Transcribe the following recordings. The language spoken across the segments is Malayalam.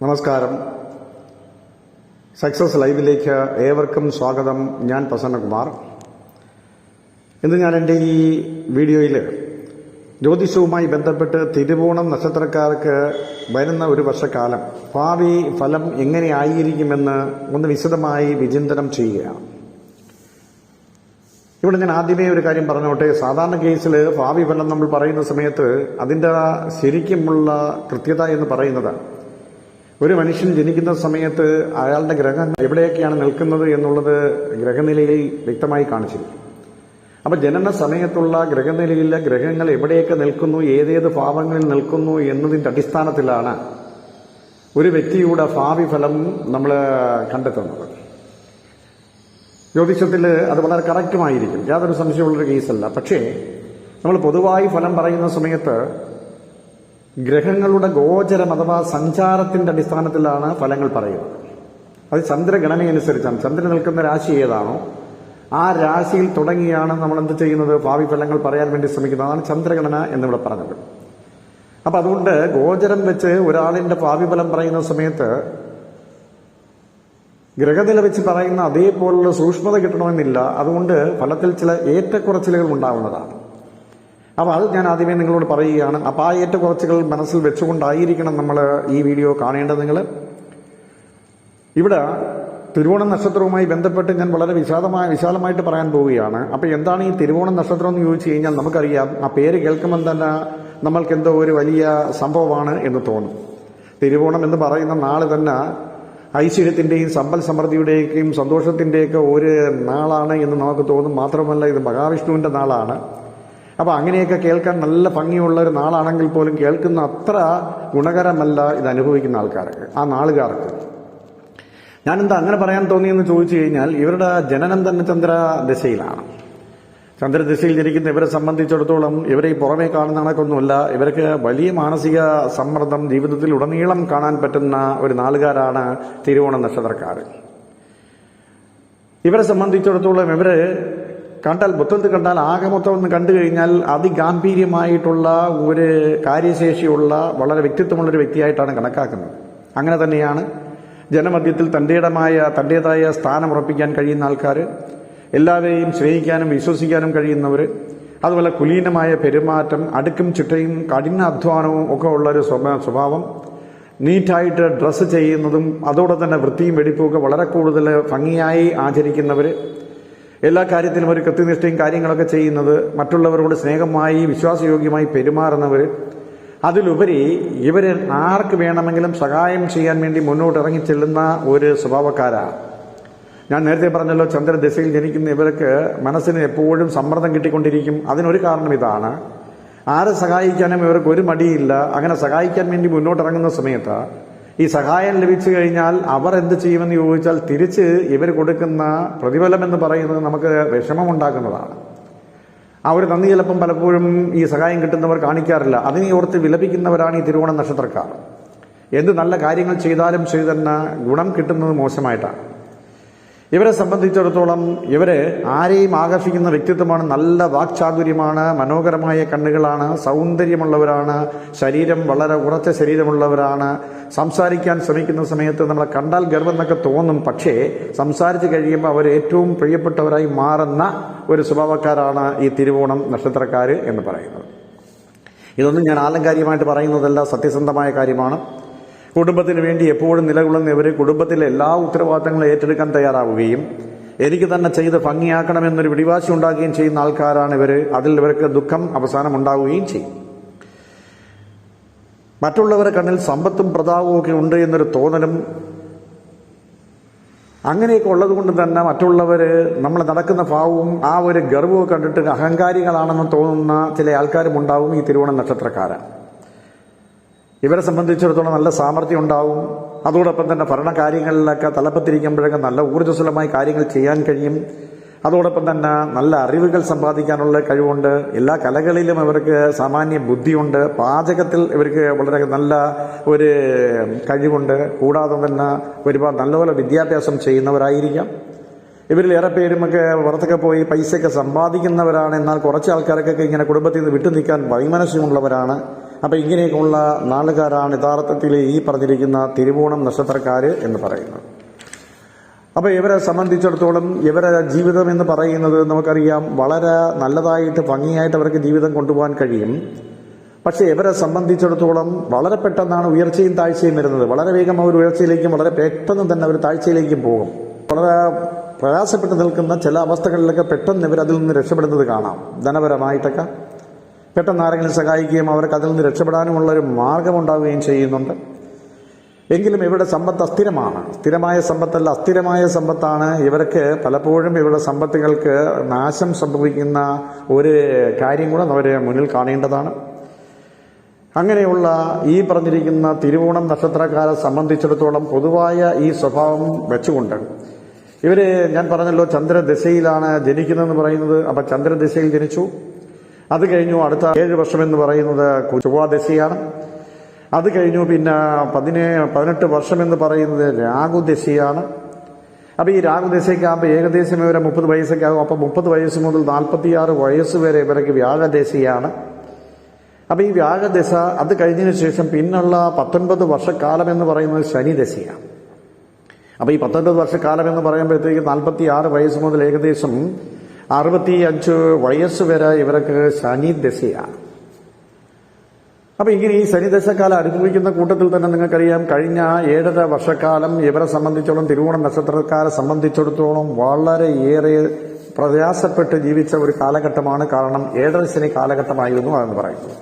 നമസ്കാരം. സക്സസ് ലൈവിലേക്ക് ഏവർക്കും സ്വാഗതം. ഞാൻ പ്രസന്നകുമാർ. ഇന്ന് ഞാൻ എന്റെ ഈ വീഡിയോയിൽ ജ്യോതിഷവുമായി ബന്ധപ്പെട്ട് തിരുവോണം നക്ഷത്രക്കാർക്ക് വരുന്ന ഒരു വർഷക്കാലം ഭാവി ഫലം എങ്ങനെയായിരിക്കുമെന്ന് ഒന്ന് വിശദമായി വിചിന്തനം ചെയ്യുകയാണ്. ഇവിടെ ഞാൻ ആദ്യമേ ഒരു കാര്യം പറഞ്ഞോട്ടെ. സാധാരണ കേസിൽ ഭാവി ഫലം നമ്മൾ പറയുന്ന സമയത്ത് അതിന്റെ ശരിക്കുമുള്ള കൃത്യത എന്ന് പറയുന്നത് ഒരു മനുഷ്യൻ ജനിക്കുന്ന സമയത്ത് അയാളുടെ ഗ്രഹം എവിടെയൊക്കെയാണ് നിൽക്കുന്നത് എന്നുള്ളത് ഗ്രഹനിലയിൽ വ്യക്തമായി കാണിച്ചിരിക്കും അപ്പൊ ജനന സമയത്തുള്ള ഗ്രഹനിലയിലെ ഗ്രഹങ്ങൾ എവിടെയൊക്കെ നിൽക്കുന്നു ഏതേത് ഭാവങ്ങളിൽ നിൽക്കുന്നു എന്നതിന്റെ അടിസ്ഥാനത്തിലാണ് ഒരു വ്യക്തിയുടെ ഭാവി ഫലം നമ്മൾ കണ്ടെത്തുന്നത്. ജ്യോതിഷത്തിൽ അത് വളരെ കറക്റ്റുമായിരിക്കും. യാതൊരു സംശയമുള്ളൊരു കേസല്ല. പക്ഷേ നമ്മൾ പൊതുവായി ഫലം പറയുന്ന സമയത്ത് ഗ്രഹങ്ങളുടെ ഗോചരം അഥവാ സഞ്ചാരത്തിന്റെ അടിസ്ഥാനത്തിലാണ് ഫലങ്ങൾ പറയുന്നത്. അത് ചന്ദ്രഗണനയനുസരിച്ചാണ്. ചന്ദ്രൻ നിൽക്കുന്ന രാശി ഏതാണോ ആ രാശിയിൽ തുടങ്ങിയാണ് നമ്മൾ എന്ത് ചെയ്യുന്നത്? ഭാവി ഫലങ്ങൾ പറയാൻ വേണ്ടി ശ്രമിക്കുന്നത്. അതാണ് ചന്ദ്രഗണന എന്നിവിടെ പറഞ്ഞത്. അപ്പൊ അതുകൊണ്ട് ഗോചരം വെച്ച് ഒരാളിന്റെ ഭാവി ഫലം പറയുന്ന സമയത്ത് ഗ്രഹനില വെച്ച് പറയുന്ന അതേപോലുള്ള സൂക്ഷ്മത കിട്ടണമെന്നില്ല. അതുകൊണ്ട് ഫലത്തിൽ ചില ഏറ്റക്കുറച്ചിലുകൾ ഉണ്ടാവുന്നതാണ്. അപ്പോൾ അത് ഞാൻ ആദ്യമേ നിങ്ങളോട് പറയുകയാണ്. അപ്പോൾ ആ ഏറ്റക്കുറച്ചുകൾ മനസ്സിൽ വെച്ചുകൊണ്ടായിരിക്കണം നമ്മൾ ഈ വീഡിയോ കാണേണ്ടത് നിങ്ങൾ ഇവിടെ തിരുവോണം നക്ഷത്രവുമായി ബന്ധപ്പെട്ട് ഞാൻ വളരെ വിശാദമായ വിശാലമായിട്ട് പറയാൻ പോവുകയാണ്. അപ്പോൾ എന്താണ് ഈ തിരുവോണം നക്ഷത്രം എന്ന് ചോദിച്ചു കഴിഞ്ഞാൽ നമുക്കറിയാം ആ പേര് കേൾക്കുമ്പോൾ തന്നെ നമ്മൾക്ക് എന്തോ ഒരു വലിയ സംഭവമാണ് എന്ന് തോന്നും. തിരുവോണം എന്ന് പറയുന്ന നാൾ തന്നെ ഐശ്വര്യത്തിന്റെയും സമ്പൽ സമൃദ്ധിയുടെയൊക്കെയും സന്തോഷത്തിന്റെയൊക്കെ ഒരു നാളാണ് എന്ന് നമുക്ക് തോന്നും. മാത്രമല്ല ഇത് മഹാവിഷ്ണുവിന്റെ നാളാണ്. അപ്പൊ അങ്ങനെയൊക്കെ കേൾക്കാൻ നല്ല ഭംഗിയുള്ള ഒരു നാളാണെങ്കിൽ പോലും കേൾക്കുന്ന അത്ര ഗുണകരമല്ല ഇത് അനുഭവിക്കുന്ന ആൾക്കാർക്ക് ആ നാളുകാർക്ക്. ഞാനെന്താ അങ്ങനെ പറയാൻ തോന്നിയെന്ന് ചോദിച്ചു കഴിഞ്ഞാൽ ഇവരുടെ ജനനം തന്നെ ചന്ദ്ര ദശയിലാണ്. ചന്ദ്രദിശയിൽ ജനിക്കുന്ന ഇവരെ സംബന്ധിച്ചിടത്തോളം ഇവരെ ഈ പുറമേ കാണുന്ന കണക്കൊന്നുമല്ല ഇവർക്ക് വലിയ മാനസിക സമ്മർദ്ദം ജീവിതത്തിൽ ഉടനീളം കാണാൻ പറ്റുന്ന ഒരു നാളുകാരാണ് തിരുവോണ നക്ഷത്രക്കാർ ഇവരെ സംബന്ധിച്ചിടത്തോളം ഇവർ കണ്ടാൽ മൊത്തത്തിൽ കണ്ടാൽ ആകെ മൊത്തം ഒന്ന് കണ്ടു കഴിഞ്ഞാൽ അതിഗാംഭീര്യമായിട്ടുള്ള ഒരു കാര്യശേഷിയുള്ള വളരെ വ്യക്തിത്വമുള്ള ഒരു വ്യക്തിയായിട്ടാണ് കണക്കാക്കുന്നത്. അങ്ങനെ തന്നെയാണ് ജനമധ്യത്തിൽ തന്റേടമായ തന്റേതായ സ്ഥാനം ഉറപ്പിക്കാൻ കഴിയുന്ന ആൾക്കാർ എല്ലാവരെയും സ്നേഹിക്കാനും വിശ്വസിക്കാനും കഴിയുന്നവർ അതുപോലെ കുലീനമായ പെരുമാറ്റം അടുക്കും ചിട്ടയും കഠിന അധ്വാനവും ഒക്കെ ഉള്ള ഒരു സ്വഭാ- സ്വഭാവം നീറ്റായിട്ട് ഡ്രസ്സ് ചെയ്യുന്നതും അതോടെ തന്നെ വൃത്തിയും വെടിപ്പും ഒക്കെ വളരെ കൂടുതൽ ഭംഗിയായി ആചരിക്കുന്നവർ എല്ലാ കാര്യത്തിലും ഒരു കൃത്യനിഷ്ഠയും കാര്യങ്ങളൊക്കെ ചെയ്യുന്നത് മറ്റുള്ളവരോട് സ്നേഹമായി വിശ്വാസയോഗ്യമായി പെരുമാറുന്നവർ അതിലുപരി ഇവർ ആർക്ക് വേണമെങ്കിലും സഹായം ചെയ്യാൻ വേണ്ടി മുന്നോട്ട് ഇറങ്ങി ചെല്ലുന്ന ഒരു സ്വഭാവക്കാരാണ് ഞാൻ നേരത്തെ പറഞ്ഞല്ലോ ചന്ദ്രദശയിൽ ജനിക്കുന്ന ഇവർക്ക് മനസ്സിന് എപ്പോഴും സമ്മർദ്ദം കിട്ടിക്കൊണ്ടിരിക്കും. അതിനൊരു കാരണം ഇതാണ്. ആരെ സഹായിക്കാനും ഇവർക്ക് ഒരു മടിയില്ല. അങ്ങനെ സഹായിക്കാൻ വേണ്ടി മുന്നോട്ടിറങ്ങുന്ന സമയത്ത് ഈ സഹായം ലഭിച്ചു കഴിഞ്ഞാൽ അവർ എന്ത് ചെയ്യുമെന്ന് ചോദിച്ചാൽ തിരിച്ച് ഇവർ കൊടുക്കുന്ന പ്രതിഫലം എന്ന് പറയുന്നത് നമുക്ക് വിഷമമുണ്ടാക്കുന്നതാണ്. ആ ഒരു നന്ദി ചിലപ്പം പലപ്പോഴും ഈ സഹായം കിട്ടുന്നവർ കാണിക്കാറില്ല. അതിനെ ഓർത്ത് വിലപിക്കുന്നവരാണ് ഈ തിരുവോണ നക്ഷത്രക്കാർ. എന്ത് നല്ല കാര്യങ്ങൾ ചെയ്താലും ചെയ്തെന്ന തന്നെ ഗുണം കിട്ടുന്നത് മോശമായിട്ടാണ്. ഇവരെ സംബന്ധിച്ചിടത്തോളം ഇവർ ആരെയും ആകർഷിക്കുന്ന വ്യക്തിത്വമാണ് നല്ല വാക്ചാതുര്യമാണ് മനോഹരമായ കണ്ണുകളാണ് സൗന്ദര്യമുള്ളവരാണ് ശരീരം വളരെ ഉറച്ച ശരീരമുള്ളവരാണ്. സംസാരിക്കാൻ ശ്രമിക്കുന്ന സമയത്ത് നമ്മളെ കണ്ടാൽ ഗർവം എന്നൊക്കെ തോന്നും. പക്ഷേ സംസാരിച്ച് കഴിയുമ്പോൾ അവർ ഏറ്റവും പ്രിയപ്പെട്ടവരായി മാറുന്ന ഒരു സ്വഭാവക്കാരാണ് ഈ തിരുവോണം നക്ഷത്രക്കാർ എന്ന് പറയുന്നത്. ഇതൊന്നും ഞാൻ ആലങ്കാരികമായിട്ട് പറയുന്നതല്ല സത്യസന്ധമായ കാര്യമാണ്. കുടുംബത്തിന് വേണ്ടി എപ്പോഴും നിലകൊള്ളുന്നവർ കുടുംബത്തിലെ എല്ലാ ഉത്തരവാദിത്തങ്ങളും ഏറ്റെടുക്കാൻ തയ്യാറാവുകയും എനിക്ക് തന്നെ ചെയ്ത് ഭംഗിയാക്കണമെന്നൊരു വിടിവാശി ഉണ്ടാക്കുകയും ചെയ്യുന്ന ആൾക്കാരാണ് ഇവർ അതിൽ ഇവർക്ക് ദുഃഖം അവസാനം ഉണ്ടാവുകയും ചെയ്യും. മറ്റുള്ളവരെ കണ്ണിൽ സമ്പത്തും പ്രതാപവും ഒക്കെ ഉണ്ട് എന്നൊരു തോന്നലും അങ്ങനെയൊക്കെ ഉള്ളത് കൊണ്ട് തന്നെ മറ്റുള്ളവർ നമ്മൾ നടക്കുന്ന ഭാവവും ആ ഒരു ഗർവവും കണ്ടിട്ട് അഹങ്കാരികളാണെന്ന് തോന്നുന്ന ചില ആൾക്കാരും ഉണ്ടാവും ഈ തിരുവോണ നക്ഷത്രക്കാരൻ ഇവരെ സംബന്ധിച്ചിടത്തോളം നല്ല സാമർഥ്യം ഉണ്ടാവും. അതോടൊപ്പം തന്നെ ഭരണകാര്യങ്ങളിലൊക്കെ തലപ്പത്തിരിക്കുമ്പോഴൊക്കെ നല്ല ഊർജസ്വലമായി കാര്യങ്ങൾ ചെയ്യാൻ കഴിയും. അതോടൊപ്പം തന്നെ നല്ല അറിവുകൾ സമ്പാദിക്കാനുള്ള കഴിവുണ്ട്. എല്ലാ കലകളിലും ഇവർക്ക് സാമാന്യ ബുദ്ധിയുണ്ട്. പാചകത്തിൽ ഇവർക്ക് വളരെ നല്ല ഒരു കഴിവുണ്ട്. കൂടാതെ തന്നെ ഒരുപാട് നല്ലപോലെ വിദ്യാഭ്യാസം ചെയ്യുന്നവരായിരിക്കാം. ഇവരിൽ ഏറെ പേരുമൊക്കെ പുറത്തൊക്കെ പോയി പൈസയൊക്കെ സമ്പാദിക്കുന്നവരാണ്. എന്നാൽ കുറച്ച് ആൾക്കാർക്കൊക്കെ ഇങ്ങനെ കുടുംബത്തിൽ നിന്ന് വിട്ടു നിൽക്കാൻ വൈമനസ്യമുള്ളവരാണ്. അപ്പം ഇങ്ങനെയൊക്കെയുള്ള നാളുകാരാണ് യഥാർത്ഥത്തിൽ ഈ പറഞ്ഞിരിക്കുന്ന തിരുവോണം നക്ഷത്രക്കാർ എന്ന് പറയുന്നത്. അപ്പോൾ ഇവരെ സംബന്ധിച്ചിടത്തോളം ഇവരെ ജീവിതം എന്ന് പറയുന്നത് നമുക്കറിയാം വളരെ നല്ലതായിട്ട് ഭംഗിയായിട്ട് അവർക്ക് ജീവിതം കൊണ്ടുപോകാൻ കഴിയും. പക്ഷേ ഇവരെ സംബന്ധിച്ചിടത്തോളം വളരെ പെട്ടെന്നാണ് ഉയർച്ചയും താഴ്ചയും വരുന്നത്. വളരെ വേഗം അവർ ഉയർച്ചയിലേക്കും വളരെ പെട്ടെന്ന് തന്നെ അവർ താഴ്ചയിലേക്കും പോകും. വളരെ പ്രയാസപ്പെട്ട് നിൽക്കുന്ന ചില അവസ്ഥകളിലൊക്കെ പെട്ടെന്ന് ഇവർ അതിൽ നിന്ന് രക്ഷപ്പെടുന്നത് കാണാം. ധനപരമായിട്ടൊക്കെ പെട്ടെന്ന് ആരെങ്കിലും സഹായിക്കുകയും അവർക്ക് അതിൽ നിന്ന് രക്ഷപ്പെടാനുമുള്ള ഒരു മാർഗമുണ്ടാവുകയും ചെയ്യുന്നുണ്ട്. എങ്കിലും ഇവരുടെ സമ്പത്ത് അസ്ഥിരമാണ്. സ്ഥിരമായ സമ്പത്തല്ല അസ്ഥിരമായ സമ്പത്താണ്. ഇവർക്ക് പലപ്പോഴും ഇവരുടെ സമ്പത്തുകൾക്ക് നാശം സംഭവിക്കുന്ന ഒരു കാര്യം കൂടെ അവരെ മുന്നിൽ കാണേണ്ടതാണ്. അങ്ങനെയുള്ള ഈ പറഞ്ഞിരിക്കുന്ന തിരുവോണം നക്ഷത്രക്കാരെ സംബന്ധിച്ചിടത്തോളം പൊതുവായ ഈ സ്വഭാവം വെച്ചുകൊണ്ട് ഇവർ ഞാൻ പറഞ്ഞല്ലോ ചന്ദ്രദശയിലാണ് ജനിക്കുന്നതെന്ന് പറയുന്നത്. അപ്പൊ ചന്ദ്രദശയിൽ ജനിച്ചു. അത് കഴിഞ്ഞു അടുത്ത ഏഴ് വർഷം എന്ന് പറയുന്നത് ചൊവ്വാദശിയാണ് അത് കഴിഞ്ഞു പിന്നെ പതിനേ പതിനെട്ട് വർഷം എന്ന് പറയുന്നത് രാഹുദശിയാണ് അപ്പൊ ഈ രാഹുദശയ്ക്കാകുമ്പോൾ ഏകദേശം ഇവരെ മുപ്പത് വയസ്സൊക്കെ ആകും അപ്പൊ മുപ്പത് വയസ്സ് മുതൽ നാൽപ്പത്തിയാറ് വയസ്സ് വരെ ഇവർക്ക് വ്യാഴദശയാണ്. അപ്പൊ ഈ വ്യാഴദശ അത് കഴിഞ്ഞതിന് ശേഷം പിന്നുള്ള പത്തൊൻപത് വർഷക്കാലം എന്ന് പറയുന്നത് ശനിദശയാണ്. അപ്പൊ ഈ പത്തൊൻപത് വർഷക്കാലം എന്ന് പറയുമ്പോഴത്തേക്ക് നാൽപ്പത്തി ആറ് വയസ്സ് മുതൽ ഏകദേശം അറുപത്തി അഞ്ച് വയസ്സ് വരെ ഇവർക്ക് ശനി ദശയാണ്. അപ്പൊ ഇങ്ങനെ ഈ ശനിദശക്കാലം അനുഭവിക്കുന്ന കൂട്ടത്തിൽ തന്നെ നിങ്ങൾക്കറിയാം കഴിഞ്ഞ ഏഴര വർഷക്കാലം ഇവരെ സംബന്ധിച്ചോളം തിരുവോണ നക്ഷത്രക്കാരെ സംബന്ധിച്ചിടത്തോളം വളരെയേറെ പ്രയാസപ്പെട്ട് ജീവിച്ച ഒരു കാലഘട്ടമാണ്. കാരണം ഏഴര ശനി കാലഘട്ടമായിരുന്നു അതെന്ന് പറയുന്നത്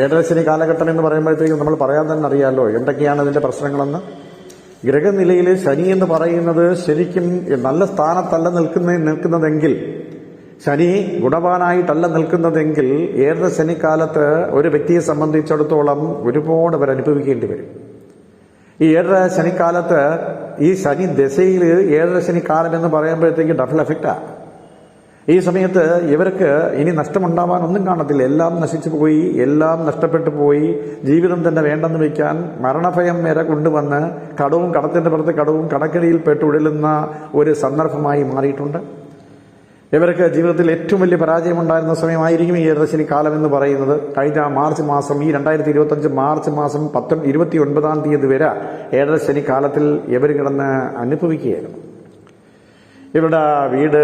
ഏഴര ശനി കാലഘട്ടം എന്ന് പറയുമ്പോഴത്തേക്കും നമ്മൾ പറയാൻ തന്നെ അറിയാമല്ലോ എന്തൊക്കെയാണ് അതിന്റെ പ്രശ്നങ്ങളെന്ന്? ഗ്രഹനിലയിൽ ശനി എന്ന് പറയുന്നത് ശരിക്കും നല്ല സ്ഥാനത്തല്ല നിൽക്കുന്ന നിൽക്കുന്നതെങ്കിൽ ശനി ഗുണവാനായിട്ടല്ല നിൽക്കുന്നതെങ്കിൽ ഏറെ ശനിക്കാലത്ത് ഒരു വ്യക്തിയെ സംബന്ധിച്ചിടത്തോളം ഒരുപാട് പേർ അനുഭവിക്കേണ്ടി വരും. ഈ ഏഴര ശനിക്കാലത്ത് ഈ ശനി ദശയിൽ ഏഴര ശനിക്കാലം എന്ന് പറയുമ്പോഴത്തേക്ക് ഡബിൾ എഫക്റ്റാ ഈ സമയത്ത് ഇവർക്ക് ഇനി നഷ്ടമുണ്ടാവാൻ ഒന്നും കാണത്തില്ല. എല്ലാം നശിച്ചു പോയി എല്ലാം നഷ്ടപ്പെട്ടു പോയി. ജീവിതം തന്നെ വേണ്ടെന്ന് വയ്ക്കാൻ മരണഭയം വരെ കൊണ്ടുവന്ന് കടവും കടത്തിന്റെ പുറത്ത് കടവും കടക്കിടയിൽ പെട്ട് ഉഴലുന്ന ഒരു സന്ദർഭമായി മാറിയിട്ടുണ്ട്. ഇവർക്ക് ജീവിതത്തിൽ ഏറ്റവും വലിയ പരാജയം ഉണ്ടായിരുന്ന സമയമായിരിക്കും ഈ ഏഴരശനി കാലം എന്ന് പറയുന്നത്. കഴിഞ്ഞ മാർച്ച് മാസം ഈ രണ്ടായിരത്തി ഇരുപത്തഞ്ച് മാർച്ച് മാസം പത്തൊ ഇരുപത്തി ഒൻപതാം തീയതി വരെ ഏഴരശനി കാലത്തിൽ ഇവർ കിടന്ന് അനുഭവിക്കുകയായിരുന്നു. ഇവരുടെ വീട്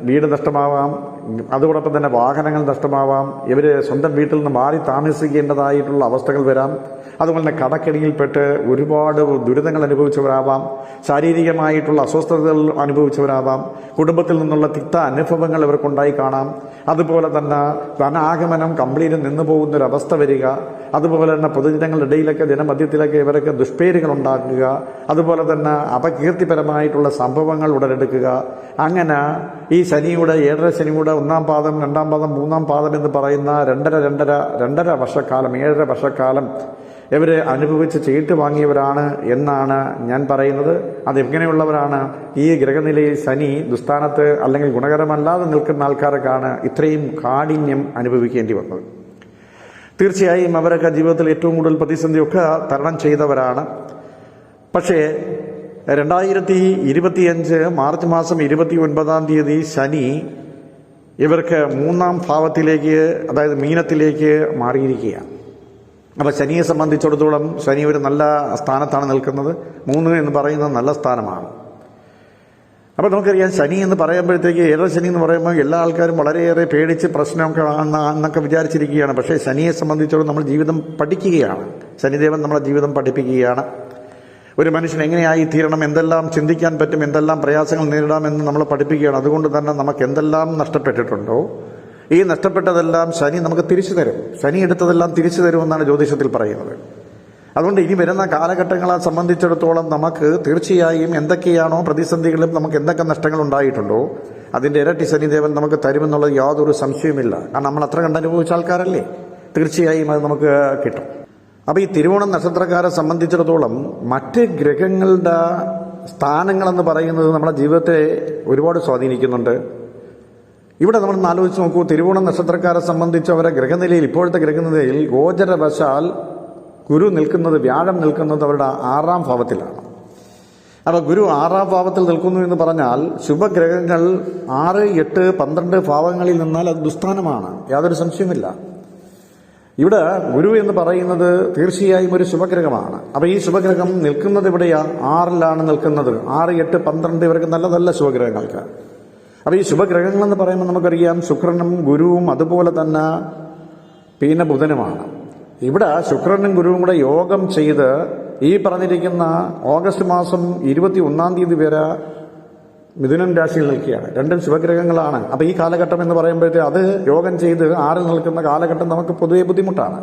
വീട് നഷ്ടമാവാം. അതോടൊപ്പം തന്നെ വാഹനങ്ങൾ നഷ്ടമാവാം. ഇവർ സ്വന്തം വീട്ടിൽ നിന്ന് മാറി താമസിക്കേണ്ടതായിട്ടുള്ള അവസ്ഥകൾ വരാം. അതുപോലെ തന്നെ കടക്കെണിയിൽപ്പെട്ട് ഒരുപാട് ദുരിതങ്ങൾ അനുഭവിച്ചവരാവാം. ശാരീരികമായിട്ടുള്ള അസ്വസ്ഥതകൾ അനുഭവിച്ചവരാവാം. കുടുംബത്തിൽ നിന്നുള്ള തിക്ത അനുഭവങ്ങൾ ഇവർക്കുണ്ടായി കാണാം. അതുപോലെ തന്നെ ധനാഗമനം കംപ്ലീറ്റ് നിന്നു പോകുന്ന ഒരു വരിക. അതുപോലെ തന്നെ പൊതുജനങ്ങളുടെ ഇടയിലൊക്കെ ജനമധ്യത്തിലൊക്കെ ഇവരൊക്കെ ദുഷ്പേരുകൾ ഉണ്ടാക്കുക. അതുപോലെ തന്നെ അപകീർത്തിപരമായിട്ടുള്ള സംഭവങ്ങൾ ഉടലെടുക്കുക. അങ്ങനെ ഈ ശനിയുടെ ഏഴര ശനിയുടെ ഒന്നാം പാദം രണ്ടാം പാദം മൂന്നാം പാദം എന്ന് പറയുന്ന രണ്ടര രണ്ടര രണ്ടര വർഷക്കാലം ഏഴര വർഷക്കാലം ഇവരെ അനുഭവിച്ച് ചീട്ട് വാങ്ങിയവരാണ് എന്നാണ് ഞാൻ പറയുന്നത്. അതെങ്ങനെയുള്ളവരാണ് ഈ ഗ്രഹനിലയിൽ ശനി ദുസ്ഥാനത്ത് അല്ലെങ്കിൽ ഗുണകരമല്ലാതെ നിൽക്കുന്ന ആൾക്കാർക്കാണ് ഇത്രയും കാഠിന്യം അനുഭവിക്കേണ്ടി വന്നത്. തീർച്ചയായും അവരൊക്കെ ജീവിതത്തിൽ ഏറ്റവും കൂടുതൽ പ്രതിസന്ധിയൊക്കെ തരണം ചെയ്തവരാണ്. പക്ഷേ രണ്ടായിരത്തി ഇരുപത്തിയഞ്ച് മാർച്ച് മാസം ഇരുപത്തി ഒൻപതാം തീയതി ശനി ഇവർക്ക് മൂന്നാം ഭാവത്തിലേക്ക് അതായത് മീനത്തിലേക്ക് മാറിയിരിക്കുകയാണ്. അപ്പോൾ ശനിയെ സംബന്ധിച്ചിടത്തോളം ശനി ഒരു നല്ല സ്ഥാനത്താണ് നിൽക്കുന്നത്. മൂന്ന് എന്ന് പറയുന്നത് നല്ല സ്ഥാനമാണ്. അപ്പോൾ നമുക്കറിയാം ശനി എന്ന് പറയുമ്പോഴത്തേക്ക് ഏഴര ശനി എന്ന് പറയുമ്പോൾ എല്ലാ ആൾക്കാരും വളരെയേറെ പേടിച്ച് പ്രശ്നമൊക്കെ എന്നൊക്കെ വിചാരിച്ചിരിക്കുകയാണ്. പക്ഷേ ശനിയെ സംബന്ധിച്ചിടത്തോളം നമ്മൾ ജീവിതം പഠിക്കുകയാണ്. ശനിദേവൻ നമ്മളെ ജീവിതം പഠിപ്പിക്കുകയാണ്. ഒരു മനുഷ്യൻ എങ്ങനെയായി തീരണം എന്തെല്ലാം ചിന്തിക്കാൻ പറ്റും എന്തെല്ലാം പ്രയാസങ്ങൾ നേരിടാമെന്ന് നമ്മൾ പഠിപ്പിക്കുകയാണ്. അതുകൊണ്ട് തന്നെ നമുക്ക് എന്തെല്ലാം നഷ്ടപ്പെട്ടിട്ടുണ്ടോ? ഈ നഷ്ടപ്പെട്ടതെല്ലാം ശനി നമുക്ക് തിരിച്ചു തരും. ശനി എടുത്തതെല്ലാം തിരിച്ചു തരുമെന്നാണ് ജ്യോതിഷത്തിൽ പറയുന്നത്. അതുകൊണ്ട് ഇനി വരുന്ന കാലഘട്ടങ്ങളെ സംബന്ധിച്ചിടത്തോളം നമുക്ക് തീർച്ചയായും എന്തൊക്കെയാണോ പ്രതിസന്ധികളും നമുക്ക് എന്തൊക്കെ നഷ്ടങ്ങൾ ഉണ്ടായിട്ടുണ്ടോ അതിന്റെ ഇരട്ടി ശനിദേവൻ നമുക്ക് തരുമെന്നുള്ളത് യാതൊരു സംശയവുമില്ല. കാരണം നമ്മൾ അത്ര കണ്ട് അനുഭവിച്ച ആൾക്കാരല്ലേ. തീർച്ചയായും അത് നമുക്ക് കിട്ടും. അപ്പൊ ഈ തിരുവോണം നക്ഷത്രക്കാരെ സംബന്ധിച്ചിടത്തോളം മറ്റ് ഗ്രഹങ്ങളുടെ സ്ഥാനങ്ങളെന്ന് പറയുന്നത് നമ്മുടെ ജീവിതത്തെ ഒരുപാട് സ്വാധീനിക്കുന്നുണ്ട്. ഇവിടെ നമ്മൾ ആലോചിച്ച് നോക്കൂ തിരുവോണം നക്ഷത്രക്കാരെ സംബന്ധിച്ച് അവരെ ഗ്രഹനിലയിൽ ഇപ്പോഴത്തെ ഗ്രഹനിലയിൽ ഗോചരവശാൽ ഗുരു നിൽക്കുന്നത് വ്യാഴം നിൽക്കുന്നത് അവരുടെ ആറാം ഭാവത്തിലാണ്. അപ്പോൾ ഗുരു ആറാം ഭാവത്തിൽ നിൽക്കുന്നു എന്ന് പറഞ്ഞാൽ ശുഭഗ്രഹങ്ങൾ ആറ് എട്ട് പന്ത്രണ്ട് ഭാവങ്ങളിൽ നിന്നാൽ അത് ദുസ്ഥാനമാണ്. യാതൊരു സംശയമില്ല ഇവിടെ ഗുരു എന്ന് പറയുന്നത് തീർച്ചയായും ഒരു ശുഭഗ്രഹമാണ്. അപ്പൊ ഈ ശുഭഗ്രഹം നിൽക്കുന്നത് ഇവിടെയാ ആറിലാണ് നിൽക്കുന്നത്. ആറ് എട്ട് പന്ത്രണ്ട് ഇവർക്ക് നല്ല നല്ല ശുഭഗ്രഹങ്ങൾക്ക്. അപ്പൊ ഈ ശുഭഗ്രഹങ്ങൾ എന്ന് പറയുമ്പോൾ നമുക്കറിയാം ശുക്രനും ഗുരുവും അതുപോലെ തന്നെ പിന്നെ ബുധനുമാണ്. ഇവിടെ ശുക്രനും ഗുരുവും കൂടെ യോഗം ചെയ്ത് ഈ പറഞ്ഞിരിക്കുന്ന ഓഗസ്റ്റ് മാസം ഇരുപത്തി ഒന്നാം തീയതി വരെ മിഥുനൻ രാശിയിൽ നിൽക്കുകയാണ്. രണ്ടും ശുഭഗ്രഹങ്ങളാണ്. അപ്പൊ ഈ കാലഘട്ടം എന്ന് പറയുമ്പോഴത്തെ അത് യോഗം ചെയ്ത് ആറിൽ നിൽക്കുന്ന കാലഘട്ടം നമുക്ക് പൊതുവെ ബുദ്ധിമുട്ടാണ്.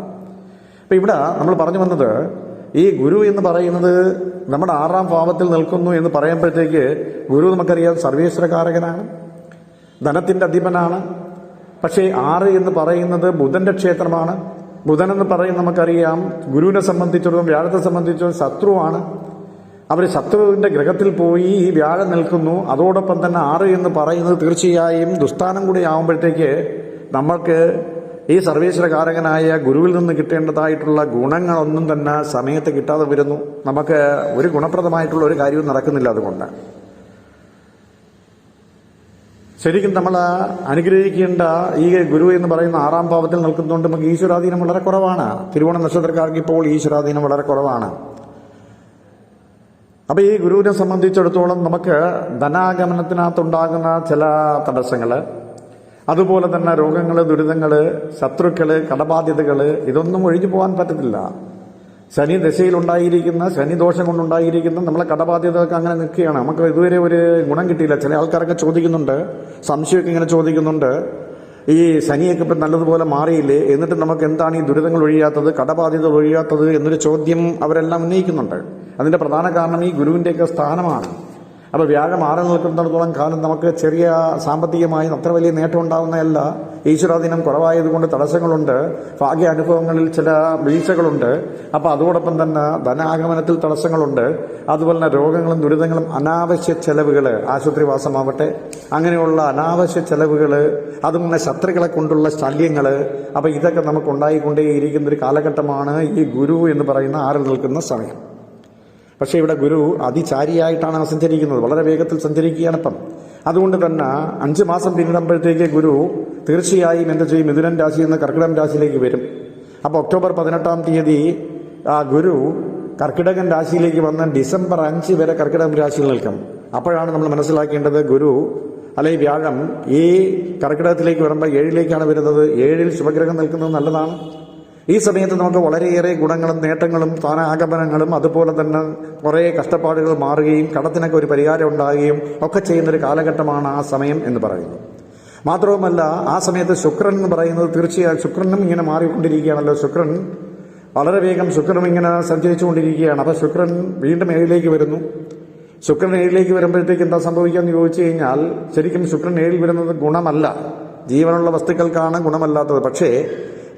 അപ്പൊ ഇവിടെ നമ്മൾ പറഞ്ഞു വന്നത് ഈ ഗുരു എന്ന് പറയുന്നത് നമ്മുടെ ആറാം ഭാവത്തിൽ നിൽക്കുന്നു എന്ന് പറയുമ്പോഴത്തേക്ക് ഗുരു നമുക്കറിയാം സർവേശ്വരകാരകനാണ് ധനത്തിന്റെ അധിപനാണ്. പക്ഷേ ആറ് എന്ന് പറയുന്നത് ബുധന്റെ ക്ഷേത്രമാണ്. ബുധൻ എന്ന് പറയും നമുക്കറിയാം ഗുരുവിനെ സംബന്ധിച്ചിടത്തോളം വ്യാഴത്തെ സംബന്ധിച്ചിടത്തോളം ശത്രുവാണ്. അവർ ശത്രുവിന്റെ ഗ്രഹത്തിൽ പോയി ഈ വ്യാഴം നിൽക്കുന്നു. അതോടൊപ്പം തന്നെ ആറ് എന്ന് പറയുന്നത് തീർച്ചയായും ദുസ്ഥാനം കൂടി ആവുമ്പോഴത്തേക്ക് നമ്മൾക്ക് ഈ സർവീശ്വരകാരകനായ ഗുരുവിൽ നിന്ന് കിട്ടേണ്ടതായിട്ടുള്ള ഗുണങ്ങളൊന്നും തന്നെ സമയത്ത് കിട്ടാതെ വരുന്നു. നമുക്ക് ഒരു ഗുണപ്രദമായിട്ടുള്ള ഒരു കാര്യവും നടക്കുന്നില്ല അതുകൊണ്ട്. ശരിക്കും നമ്മൾ അനുഗ്രഹിക്കേണ്ട ഈ ഗുരു എന്ന് പറയുന്ന ആറാം ഭാവത്തിൽ നിൽക്കുന്നതുകൊണ്ട് നമുക്ക് ഈശ്വരാധീനം വളരെ കുറവാണ്. തിരുവോണ നക്ഷത്രക്കാർക്ക് ഇപ്പോൾ ഈശ്വരാധീനം വളരെ കുറവാണ്. അപ്പൊ ഈ ഗുരുവിനെ സംബന്ധിച്ചിടത്തോളം നമുക്ക് ധനാഗമനത്തിനകത്തുണ്ടാകുന്ന ചില തടസ്സങ്ങൾ അതുപോലെ തന്നെ രോഗങ്ങൾ ദുരിതങ്ങൾ ശത്രുക്കൾ കടബാധ്യതകൾ ഇതൊന്നും ഒഴിഞ്ഞു പോകാൻ പറ്റത്തില്ല. ശനി ദശയിലുണ്ടായിരിക്കുന്ന ശനി ദോഷം കൊണ്ടുണ്ടായിരിക്കുന്ന നമ്മളെ കടബാധ്യതയൊക്കെ അങ്ങനെ നിൽക്കുകയാണ്. നമുക്ക് ഇതുവരെ ഒരു ഗുണം കിട്ടിയില്ല. ചില ആൾക്കാരൊക്കെ ചോദിക്കുന്നുണ്ട്. സംശയമൊക്കെ ഇങ്ങനെ ചോദിക്കുന്നുണ്ട്. ഈ ശനിയൊക്കെ ഇപ്പം നല്ലതുപോലെ മാറിയില്ലേ? എന്നിട്ട് നമുക്ക് എന്താണ് ഈ ദുരിതങ്ങൾ ഒഴിയാത്തത് കടബാധ്യത ഒഴിയാത്തത് എന്നൊരു ചോദ്യം അവരെല്ലാം ഉന്നയിക്കുന്നുണ്ട്. അതിന്റെ പ്രധാന കാരണം ഈ ഗുരുവിന്റെയൊക്കെ സ്ഥാനമാണ്. അപ്പോൾ വ്യാഴം ആറ് നിൽക്കുന്നിടത്തോളം കാലം നമുക്ക് ചെറിയ സാമ്പത്തികമായി അത്ര വലിയ നേട്ടം ഉണ്ടാകുന്നതല്ല ഈശ്വരാധീനം കുറവായതുകൊണ്ട് തടസ്സങ്ങളുണ്ട്. ഭാഗ്യ അനുഭവങ്ങളിൽ ചില വീഴ്ചകളുണ്ട്. അപ്പോൾ അതോടൊപ്പം തന്നെ ധനാഗമനത്തിൽ തടസ്സങ്ങളുണ്ട്. അതുപോലെ തന്നെ രോഗങ്ങളും ദുരിതങ്ങളും അനാവശ്യ ചെലവുകൾ ആശുപത്രിവാസമാവട്ടെ അങ്ങനെയുള്ള അനാവശ്യ ചെലവുകൾ അതുപോലെ ശത്രുക്കളെ കൊണ്ടുള്ള ശല്യങ്ങൾ അപ്പോൾ ഇതൊക്കെ നമുക്ക് ഉണ്ടായിക്കൊണ്ടേയിരിക്കുന്ന ഒരു കാലഘട്ടമാണ് ഈ ഗുരു എന്ന് പറയുന്ന ആറിൽ നിൽക്കുന്ന സമയം. പക്ഷേ ഇവിടെ ഗുരു അതിചാരിയായിട്ടാണ് സഞ്ചരിക്കുന്നത്. വളരെ വേഗത്തിൽ സഞ്ചരിക്കുകയാണ് ഇപ്പം. അതുകൊണ്ട് തന്നെ അഞ്ച് മാസം പിന്നിടുമ്പോഴത്തേക്ക് ഗുരു തീർച്ചയായും എന്ത് ചെയ്യും? മിഥുനൻ രാശിയിൽ നിന്ന് കർക്കിടകം രാശിയിലേക്ക് വരും. അപ്പോൾ ഒക്ടോബർ പതിനെട്ടാം തീയതി ആ ഗുരു കർക്കിടകൻ രാശിയിലേക്ക് വന്ന് ഡിസംബർ അഞ്ച് വരെ കർക്കിടകം രാശിയിൽ നിൽക്കും. അപ്പോഴാണ് നമ്മൾ മനസ്സിലാക്കേണ്ടത് ഗുരു അല്ലെങ്കിൽ വ്യാഴം ഈ കർക്കിടകത്തിലേക്ക് വരുമ്പോൾ ഏഴിലേക്കാണ് വരുന്നത്. ഏഴിൽ ശുഭഗ്രഹം നിൽക്കുന്നത് നല്ലതാണ്. ഈ സമയത്ത് നമുക്ക് വളരെയേറെ ഗുണങ്ങളും നേട്ടങ്ങളും സ്ഥാനാഗമനങ്ങളും അതുപോലെ തന്നെ കുറേ കഷ്ടപ്പാടുകൾ മാറുകയും കടത്തിനൊക്കെ ഒരു പരിഹാരം ഉണ്ടാകുകയും ഒക്കെ ചെയ്യുന്നൊരു കാലഘട്ടമാണ് ആ സമയം എന്ന് പറയുന്നത്. മാത്രവുമല്ല ആ സമയത്ത് ശുക്രൻ എന്ന് പറയുന്നത് തീർച്ചയായും ശുക്രനും ഇങ്ങനെ മാറിക്കൊണ്ടിരിക്കുകയാണല്ലോ. ശുക്രൻ വളരെ വേഗം ശുക്രൻ ഇങ്ങനെ സഞ്ചരിച്ചുകൊണ്ടിരിക്കുകയാണ്. അപ്പോൾ ശുക്രൻ വീണ്ടും ഏഴിലേക്ക് വരുന്നു. ശുക്രൻ ഏഴിലേക്ക് വരുമ്പോഴത്തേക്ക് എന്താ സംഭവിക്കാന്ന് ചോദിച്ചു കഴിഞ്ഞാൽ ശരിക്കും ശുക്രൻ ഏഴിൽ വരുന്നത് ഗുണമല്ല. ജീവനുള്ള വസ്തുക്കൾക്കാണ് ഗുണമല്ലാത്തത്. പക്ഷേ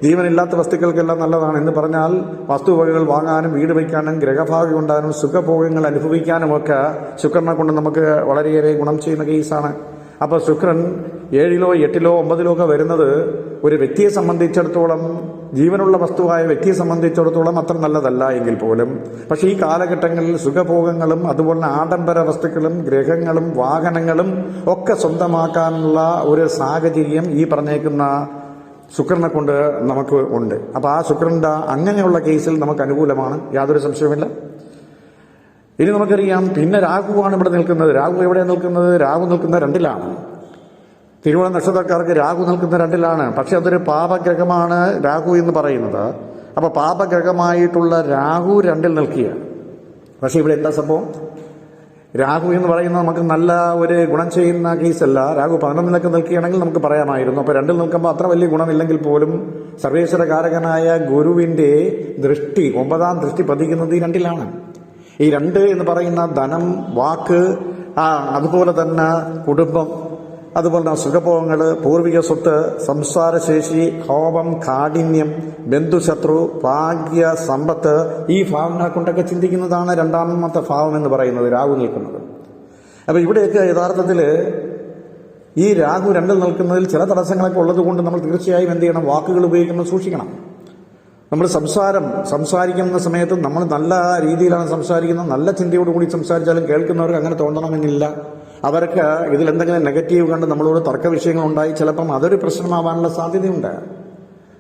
ജീവനില്ലാത്ത വസ്തുക്കൾക്കെല്ലാം നല്ലതാണ് എന്ന് പറഞ്ഞാൽ വസ്തുവകകൾ വാങ്ങാനും വീട് വയ്ക്കാനും ഗ്രഹഭാഗ്യം ഉണ്ടാകാനും സുഖഭോഗങ്ങൾ അനുഭവിക്കാനും ഒക്കെ ശുക്രനെ കൊണ്ട് നമുക്ക് വളരെയേറെ ഗുണം ചെയ്യുന്ന കേസാണ് അപ്പോൾ ശുക്രൻ ഏഴിലോ എട്ടിലോ ഒമ്പതിലോ ഒക്കെ വരുന്നത് ഒരു വ്യക്തിയെ സംബന്ധിച്ചിടത്തോളം ജീവനുള്ള വസ്തുവായ വ്യക്തിയെ സംബന്ധിച്ചിടത്തോളം അത്ര നല്ലതല്ല എങ്കിൽ പോലും. പക്ഷേ ഈ കാലഘട്ടങ്ങളിൽ സുഖഭോഗങ്ങളും അതുപോലെ ആഡംബര വസ്തുക്കളും ഗ്രഹങ്ങളും വാഹനങ്ങളും ഒക്കെ സ്വന്തമാക്കാനുള്ള ഒരു സാഹചര്യം ഈ പറഞ്ഞേക്കുന്ന ശുക്രനെ കൊണ്ട് നമുക്ക് ഉണ്ട്. അപ്പോൾ ആ ശുക്രന്റെ അങ്ങനെയുള്ള കേസിൽ നമുക്ക് അനുകൂലമാണ്. യാതൊരു സംശയവുമില്ല. ഇനി നമുക്കറിയാം പിന്നെ രാഹുവാണ് ഇവിടെ നിൽക്കുന്നത്. രാഹു എവിടെയാണ് നിൽക്കുന്നത്? രാഹു നിൽക്കുന്ന രണ്ടിലാണ്. തിരുവോണ നക്ഷത്രക്കാർക്ക് രാഹു നിൽക്കുന്ന രണ്ടിലാണ്. പക്ഷെ അതൊരു പാപഗ്രഹമാണ് രാഹു എന്ന് പറയുന്നത്. അപ്പോൾ പാപഗ്രഹമായിട്ടുള്ള രാഹു രണ്ടിൽ നിൽക്കുകയാണ്. പക്ഷേ ഇവിടെ എന്താ സംഭവം? രാഹു എന്ന് പറയുന്നത് നമുക്ക് നല്ല ഒരു ഗുണം ചെയ്യുന്ന കേസല്ല. രാഹു പതിനൊന്നിലൊക്കെ നിൽക്കുകയാണെങ്കിൽ നമുക്ക് പറയാമായിരുന്നു. അപ്പോൾ രണ്ടിൽ നിൽക്കുമ്പോൾ അത്ര വലിയ ഗുണമില്ലെങ്കിൽ പോലും സർവേശ്വരകാരകനായ ഗുരുവിന്റെ ദൃഷ്ടി ഒമ്പതാം ദൃഷ്ടി പതിക്കുന്നത് ഈ രണ്ടിലാണ്. ഈ രണ്ട് എന്ന് പറയുന്ന ധനം വാക്ക് അതുപോലെ തന്നെ കുടുംബം. അതുപോലെ സുഖഭോഗങ്ങൾ പൂർവിക സ്വത്ത് സംസാരശേഷി കോപം കാഠിന്യം ബന്ധുശത്രു ഭാഗ്യ സമ്പത്ത് ഈ ഭാവങ്ങളെ കൊണ്ടൊക്കെ ചിന്തിക്കുന്നതാണ് രണ്ടാമത്തെ ഭാവം എന്ന് പറയുന്നത് രാഹു നിൽക്കുന്നത്. അപ്പോൾ ഇവിടെയൊക്കെ യഥാർത്ഥത്തിൽ ഈ രാഹു രണ്ടിൽ നിൽക്കുന്നതിൽ ചില തടസ്സങ്ങളൊക്കെ ഉള്ളത് കൊണ്ട് നമ്മൾ തീർച്ചയായും എന്ത് ചെയ്യണം? വാക്കുകൾ ഉപയോഗിക്കുന്നത് സൂക്ഷിക്കണം. നമ്മൾ സംസാരം സംസാരിക്കുന്ന സമയത്ത് നമ്മൾ നല്ല രീതിയിലാണ് സംസാരിക്കുന്നത്. നല്ല ചിന്തയോടുകൂടി സംസാരിച്ചാലും കേൾക്കുന്നവർക്ക് അങ്ങനെ തോന്നണമെന്നില്ല. അവർക്ക് ഇതിലെന്തെങ്കിലും നെഗറ്റീവ് കണ്ട് നമ്മളോട് തർക്ക വിഷയങ്ങൾ ഉണ്ടായി ചിലപ്പം അതൊരു പ്രശ്നമാവാനുള്ള സാധ്യതയുണ്ട്.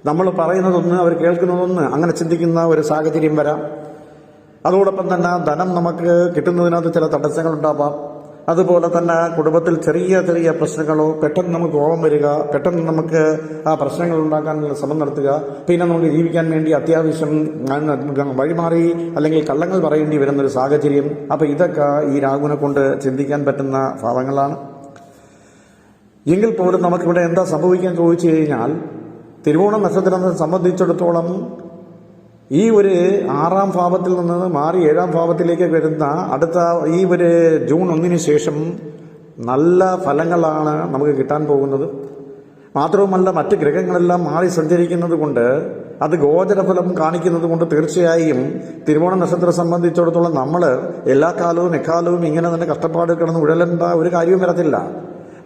നമ്മൾ പറയുന്നതൊന്ന് അവർ കേൾക്കുന്നതൊന്ന് അങ്ങനെ ചിന്തിക്കുന്ന ഒരു സാഹചര്യം വരാം. അതോടൊപ്പം തന്നെ ധനം നമുക്ക് കിട്ടുന്നതിനകത്ത് ചില തടസ്സങ്ങൾ ഉണ്ടാവാം അതുപോലെ തന്നെ കുടുംബത്തിൽ ചെറിയ ചെറിയ പ്രശ്നങ്ങളോ പെട്ടെന്ന് നമുക്ക് കോപം വരിക പെട്ടെന്ന് നമുക്ക് ആ പ്രശ്നങ്ങൾ ഉണ്ടാക്കാനുള്ള ശ്രമം നടത്തുക പിന്നെ നമുക്ക് ജീവിക്കാൻ വേണ്ടി അത്യാവശ്യം വഴിമാറി അല്ലെങ്കിൽ കള്ളങ്ങൾ പറയേണ്ടി വരുന്ന ഒരു സാഹചര്യം. അപ്പൊ ഇതൊക്കെ ഈ രാഹുവിനെ കൊണ്ട് ചിന്തിക്കാൻ പറ്റുന്ന ഭാവങ്ങളാണ്. എങ്കിൽ പോലും നമുക്കിവിടെ എന്താ സംഭവിക്കാൻ ചോദിച്ചു കഴിഞ്ഞാൽ തിരുവോണം നക്ഷത്രത്തെ സംബന്ധിച്ചിടത്തോളം ഈ ഒരു ആറാം ഭാവത്തിൽ നിന്ന് മാറി ഏഴാം ഭാവത്തിലേക്ക് വരുന്ന അടുത്ത ഈ ഒരു ജൂൺ ഒന്നിന് ശേഷം നല്ല ഫലങ്ങളാണ് നമുക്ക് കിട്ടാൻ പോകുന്നത്. മാത്രവുമല്ല മറ്റ് ഗ്രഹങ്ങളെല്ലാം മാറി സഞ്ചരിക്കുന്നത് കൊണ്ട് അത് ഗോചരഫലം കാണിക്കുന്നത് കൊണ്ട് തീർച്ചയായും തിരുവോണ നക്ഷത്രം സംബന്ധിച്ചിടത്തോളം നമ്മൾ എല്ലാ കാലവും എക്കാലവും ഇങ്ങനെ തന്നെ കഷ്ടപ്പാട് കിടന്ന് ഉഴലണ്ട ഒരു കാര്യവും വരത്തില്ല.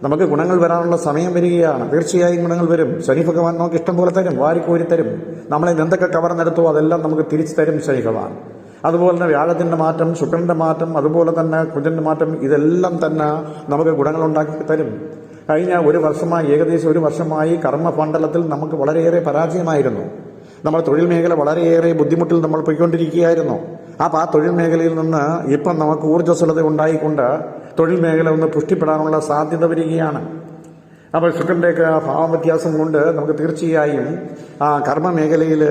നമുക്ക് ഗുണങ്ങൾ വരാനുള്ള സമയം വരികയാണ്. തീർച്ചയായും ഗുണങ്ങൾ വരും. ശനി ഭഗവാൻ നമുക്ക് ഇഷ്ടം പോലെ തരും. വാരിക്കോരി തരും. നമ്മളെ എന്തൊക്കെ കവർന്നെടുത്തോ അതെല്ലാം നമുക്ക് തിരിച്ചു തരും ശനി ഭഗവാൻ. അതുപോലെ തന്നെ വ്യാഴത്തിന്റെ മാറ്റം ശുക്രന്റെ മാറ്റം അതുപോലെ തന്നെ കുജന്റെ മാറ്റം ഇതെല്ലാം തന്നെ നമുക്ക് ഗുണങ്ങൾ ഉണ്ടാക്കി തരും. കഴിഞ്ഞ ഒരു വർഷമായി ഏകദേശം ഒരു വർഷമായി കർമ്മ കർമ്മമണ്ഡലത്തിൽ നമുക്ക് വളരെയേറെ പരാജയമായിരുന്നു. നമ്മുടെ തൊഴിൽ മേഖല വളരെയേറെ ബുദ്ധിമുട്ടിൽ നമ്മൾ പോയിക്കൊണ്ടിരിക്കുകയായിരുന്നു. അപ്പോൾ ആ തൊഴിൽ മേഖലയിൽ നിന്ന് ഇപ്പം നമുക്ക് ഊർജസ്വലത ഉണ്ടായിക്കൊണ്ട് തൊഴിൽ മേഖല ഒന്ന് പുഷ്ടിപ്പെടാനുള്ള സാധ്യത വരികയാണ്. അപ്പോൾ ശുക്രന്റെയൊക്കെ ഭാവ വ്യത്യാസം കൊണ്ട് നമുക്ക് തീർച്ചയായും ആ കർമ്മ മേഖലയിൽ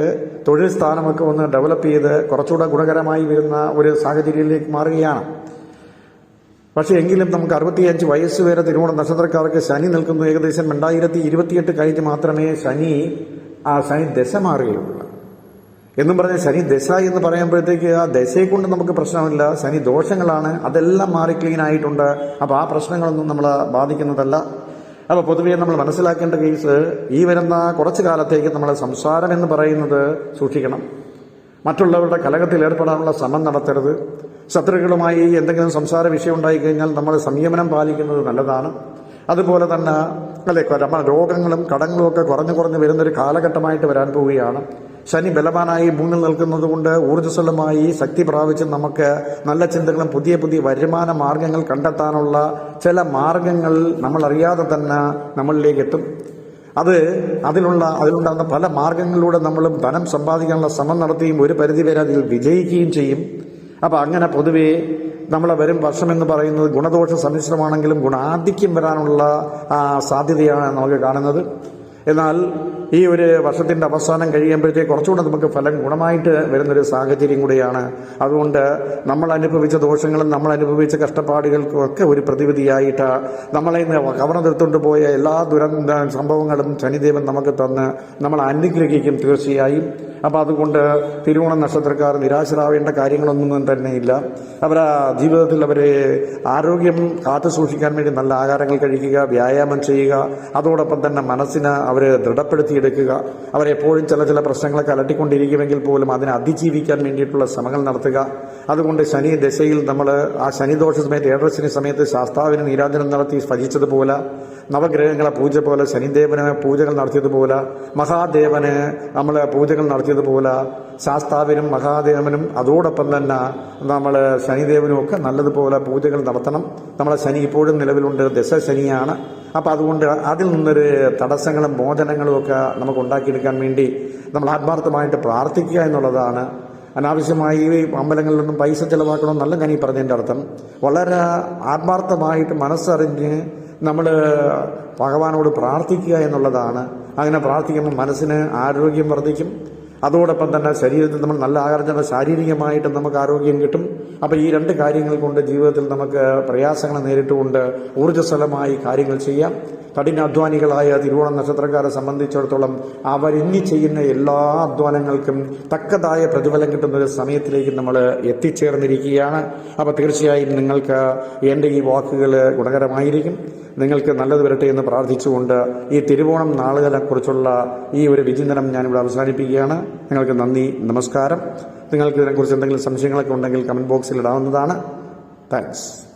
തൊഴിൽ സ്ഥാനമൊക്കെ ഒന്ന് ഡെവലപ്പ് ചെയ്ത് കുറച്ചുകൂടെ ഗുണകരമായി വരുന്ന ഒരു സാഹചര്യത്തിലേക്ക് മാറുകയാണ്. പക്ഷേ എങ്കിലും നമുക്ക് അറുപത്തിയഞ്ച് വയസ്സ് വരെ തിരുവോണ നക്ഷത്രക്കാർക്ക് ശനി നിൽക്കുന്നു ഏകദേശം രണ്ടായിരത്തി ഇരുപത്തിയെട്ട് കഴിഞ്ഞ് മാത്രമേ ശനി ആ ശനി ദശ മാറുകയുള്ളൂ. എന്നും പറഞ്ഞ ശനി ദശ എന്ന് പറയുമ്പോഴത്തേക്ക് ആ ദശയെ കൊണ്ട് നമുക്ക് പ്രശ്നമില്ല. ശനി ദോഷങ്ങളാണ്. അതെല്ലാം മാറി ക്ലീൻ ആയിട്ടുണ്ട്. അപ്പോൾ ആ പ്രശ്നങ്ങളൊന്നും നമ്മൾ ബാധിക്കുന്നതല്ല. അപ്പോൾ പൊതുവേ നമ്മൾ മനസ്സിലാക്കേണ്ട കേസ് ഈ വരുന്ന കുറച്ചു കാലത്തേക്ക് നമ്മൾ സംസാരം എന്ന് പറയുന്നത് സൂക്ഷിക്കണം. മറ്റുള്ളവരുടെ കലകത്തിൽ ഏർപ്പെടാനുള്ള ശ്രമം നടത്തരുത്. ശത്രുക്കളുമായി എന്തെങ്കിലും സംസാര വിഷയം ഉണ്ടായിക്കഴിഞ്ഞാൽ നമ്മൾ സംയമനം പാലിക്കുന്നത് നല്ലതാണ്. അതുപോലെ തന്നെ അല്ലെ നമ്മുടെ രോഗങ്ങളും കടങ്ങളും ഒക്കെ കുറഞ്ഞു കുറഞ്ഞു വരുന്നൊരു കാലഘട്ടമായിട്ട് വരാൻ പോവുകയാണ്. ശനി ബലവാനായി മുന്നിൽ നിൽക്കുന്നത് കൊണ്ട് ഊർജസ്വലമായി ശക്തി പ്രാപിച്ച് നമുക്ക് നല്ല ചിന്തകളും പുതിയ പുതിയ വരുമാന മാർഗങ്ങൾ കണ്ടെത്താനുള്ള ചില മാർഗങ്ങൾ നമ്മളറിയാതെ തന്നെ നമ്മളിലേക്ക് എത്തും. അത് അതിലുള്ള അതിലുണ്ടാകുന്ന പല മാർഗങ്ങളിലൂടെ നമ്മൾ ധനം സമ്പാദിക്കാനുള്ള ശ്രമം നടത്തുകയും ഒരു പരിധിവരെ അതിൽ വിജയിക്കുകയും ചെയ്യും. അപ്പോൾ അങ്ങനെ പൊതുവേ നമ്മളെ വരും വർഷം എന്ന് പറയുന്നത് ഗുണദോഷ സമ്മിശ്രമാണെങ്കിലും ഗുണാധിക്യം വരാനുള്ള സാധ്യതയാണ് നമുക്ക് കാണുന്നത്. എന്നാൽ ഈ ഒരു വർഷത്തിന്റെ അവസാനം കഴിയുമ്പോഴത്തേക്ക് കുറച്ചുകൂടെ നമുക്ക് ഫലം ഗുണമായിട്ട് വരുന്നൊരു സാഹചര്യം കൂടിയാണ്. അതുകൊണ്ട് നമ്മൾ അനുഭവിച്ച ദോഷങ്ങളും നമ്മൾ അനുഭവിച്ച കഷ്ടപ്പാടുകൾക്കും ഒക്കെ ഒരു പ്രതിവിധിയായിട്ട് നമ്മളെ ഇന്ന് കവർന്നു തീർത്തുകൊണ്ട് പോയ എല്ലാ ദുരന്ത സംഭവങ്ങളും ശനിദേവൻ നമുക്ക് തന്ന് നമ്മൾ അനുഗ്രഹിക്കും തീർച്ചയായും. അപ്പോൾ അതുകൊണ്ട് തിരുവോണ നക്ഷത്രക്കാർ നിരാശരാവേണ്ട കാര്യങ്ങളൊന്നും തന്നെയില്ല അവരെ ജീവിതത്തിൽ അവരെ ആരോഗ്യം കാത്തു സൂക്ഷിക്കാൻ വേണ്ടി നല്ല ആഹാരങ്ങൾ കഴിക്കുക വ്യായാമം ചെയ്യുക അതോടൊപ്പം തന്നെ മനസ്സിനെ അവർ ദൃഢപ്പെടുത്തിയെടുക്കുക. അവരെപ്പോഴും ചില ചില പ്രശ്നങ്ങളൊക്കെ അലട്ടിക്കൊണ്ടിരിക്കുമെങ്കിൽ പോലും അതിനെ അതിജീവിക്കാൻ വേണ്ടിയിട്ടുള്ള ശ്രമങ്ങൾ നടത്തുക. അതുകൊണ്ട് ശനി ദശയിൽ നമ്മൾ ആ ശനിദോഷ സമയത്ത് ഏഴരശനി സമയത്ത് ശാസ്താവിന് നീരാജനം നടത്തി ഭജിച്ചതുപോലെ നവഗ്രഹങ്ങളെ പൂജ പോലെ ശനിദേവന് പൂജകൾ നടത്തിയതുപോലെ മഹാദേവന് നമ്മൾ പൂജകൾ നടത്തിയതുപോലെ ശാസ്താവിനും മഹാദേവനും അതോടൊപ്പം തന്നെ നമ്മൾ ശനിദേവനും ഒക്കെ നല്ലതുപോലെ പൂജകൾ നടത്തണം. നമ്മളെ ശനി ഇപ്പോഴും നിലവിലുണ്ട്. ദശ ശനിയാണ്. അപ്പം അതുകൊണ്ട് അതിൽ നിന്നൊരു തടസ്സങ്ങളും മോചനങ്ങളും ഒക്കെ നമുക്ക് ഉണ്ടാക്കിയെടുക്കാൻ വേണ്ടി നമ്മൾ ആത്മാർത്ഥമായിട്ട് പ്രാർത്ഥിക്കുക എന്നുള്ളതാണ്. അനാവശ്യമായി ഈ അമ്പലങ്ങളിലൊന്നും പൈസ ചെലവാക്കണമെന്നല്ല ഞാൻ ഈ പറഞ്ഞതിന്റെ അർത്ഥം. വളരെ ആത്മാർത്ഥമായിട്ട് മനസ്സറിഞ്ഞ് നമ്മൾ ഭഗവാനോട് പ്രാർത്ഥിക്കുക എന്നുള്ളതാണ്. അങ്ങനെ പ്രാർത്ഥിക്കുമ്പോൾ മനസ്സിന് ആരോഗ്യം വർദ്ധിക്കും. അതോടൊപ്പം തന്നെ ശരീരത്തിൽ നമ്മൾ നല്ല ആഹാരം ശാരീരികമായിട്ടും നമുക്ക് ആരോഗ്യം കിട്ടും. അപ്പോൾ ഈ രണ്ട് കാര്യങ്ങൾ കൊണ്ട് ജീവിതത്തിൽ നമുക്ക് പ്രയാസങ്ങൾ നേരിട്ടുകൊണ്ട് ഊർജസ്വലമായി കാര്യങ്ങൾ ചെയ്യാം. കഠിനാധ്വാനികളായ തിരുവോണം നക്ഷത്രക്കാരെ സംബന്ധിച്ചിടത്തോളം അവരിന്നി ചെയ്യുന്ന എല്ലാ അധ്വാനങ്ങൾക്കും തക്കതായ പ്രതിഫലം കിട്ടുന്ന ഒരു സമയത്തിലേക്ക് നമ്മൾ എത്തിച്ചേർന്നിരിക്കുകയാണ്. അപ്പോൾ തീർച്ചയായും നിങ്ങൾക്ക് എന്റെ ഈ വാക്കുകൾ ഗുണകരമായിരിക്കും. നിങ്ങൾക്ക് നല്ലത് വരട്ടെ എന്ന് പ്രാർത്ഥിച്ചുകൊണ്ട് ഈ തിരുവോണം നാളുകളെക്കുറിച്ചുള്ള ഈ ഒരു വിചിന്തനം ഞാനിവിടെ അവസാനിപ്പിക്കുകയാണ്. നിങ്ങൾക്ക് നന്ദി നമസ്കാരം. നിങ്ങൾക്ക് ഇതിനെക്കുറിച്ച് എന്തെങ്കിലും സംശയങ്ങളൊക്കെ ഉണ്ടെങ്കിൽ കമന്റ് ബോക്സിൽ ഇടാവുന്നതാണ്. താങ്ക്സ്